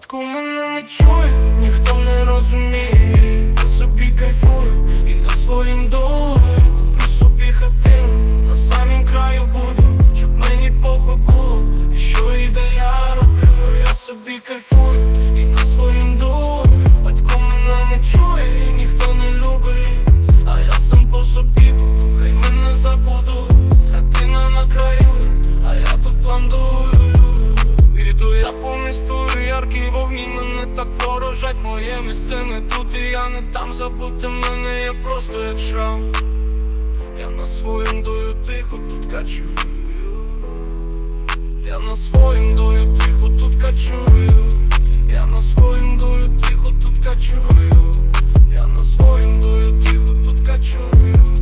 Батько мене не чує, ніхто не розуміє. Я собі кайфую і на своїм долі Куплю собі хатину, на самім краю буду, щоб мені похуй було, і що іде я роблю, я собі кайфую і на своїм долі Батько мене не чує, ніхто не любить, а я сам по собі буду, хай мене забудуть. Хатина на краю, а я тут пландую Іду я по місту, яркі вогні мене так ворожать Моє місце не тут і я не там забути мене, я просто як шрам. Я на своїм дую тихо, тут качую. Я на своїм дую тихо, тут качую. Я на своїм дую тихо, тут качую. Я на своїм дую тихо, тут качую.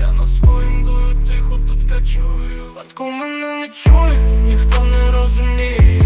Я на своїм дую тихо, тут качую. Батько мене не чує, ніхто не розуміє.